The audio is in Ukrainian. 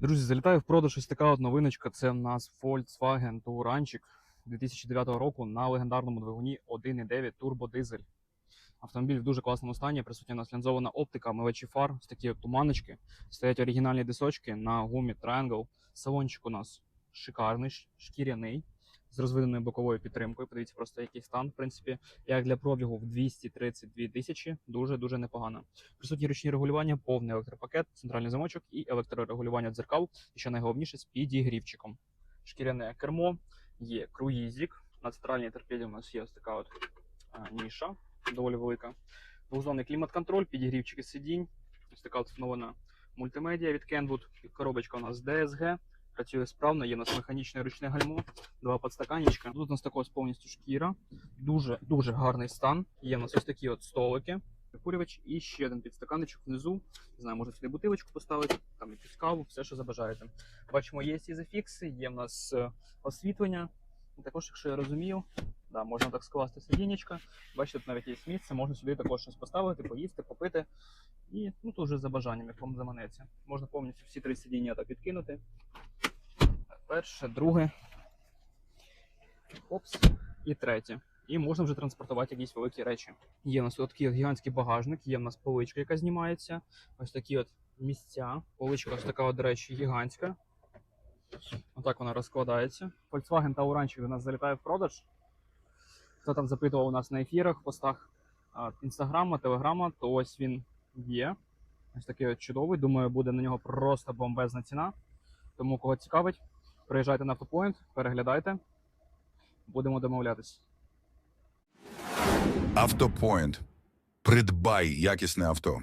Друзі, залітаю в продаж ось така от новиночка. Це в нас Volkswagen Touranчик 2009 року на легендарному двигуні 1.9 турбодизель. Автомобіль в дуже класному стані. Присутня нас лінзована оптика, мивачі фар, ось такі от туманочки. Стоять оригінальні дисочки на гумі Triangle. Салончик у нас шикарний, шкіряний, з розвиненою боковою підтримкою. Подивіться просто який стан, в принципі, як для пробігу в 232 тисячі, дуже-дуже непогано. Присутні ручні регулювання, повний електропакет, центральний замочок і електрорегулювання дзеркал. І що найголовніше з підігрівчиком. Шкіряне кермо, є круїзік. На центральній торпеді у нас є ось така от а, ніша, доволі велика. Двозонний клімат-контроль, підігрівчики сидінь. Ось така от встановлена мультимедіа від Kenwood. Коробочка у нас DSG. Працює справно, є у нас механічне ручне гальмо, два подстаканничка. Тут у нас також повністю шкіра. Дуже дуже гарний стан. Є у нас ось такі от столики. Прикурювач і ще один підстаканничок внизу. Не знаю, можна сюди бутилочку поставити, там якусь каву, все, що забажаєте. Бачимо, є ці зафікси, є в нас е, освітлення. Також, якщо я розумію, да, можна так скласти сидінечка. Бачите, тут навіть є місце, можна сюди також щось поставити, поїсти, попити. І ну, тут вже за бажанням, як вам заманеться. Можна повністю всі три сидіння так відкинути. Перше, друге. Опс. І третє. І можна вже транспортувати якісь великі речі. Є у нас тут такий гігантський багажник, є в нас поличка, яка знімається. Ось такі от місця. Поличка ось така, до речі, гігантська. Отак вона розкладається. Volkswagen Tauranчик до нас залітає в продаж. Хто там запитував у нас на ефірах, постах інстаграма, телеграма, то ось він є. Ось такий от чудовий. Думаю, буде на нього просто бомбезна ціна. Тому кого цікавить, приїжджайте на автопоінт, переглядайте. Будемо домовлятись. Автопоінт. Придбай якісне авто.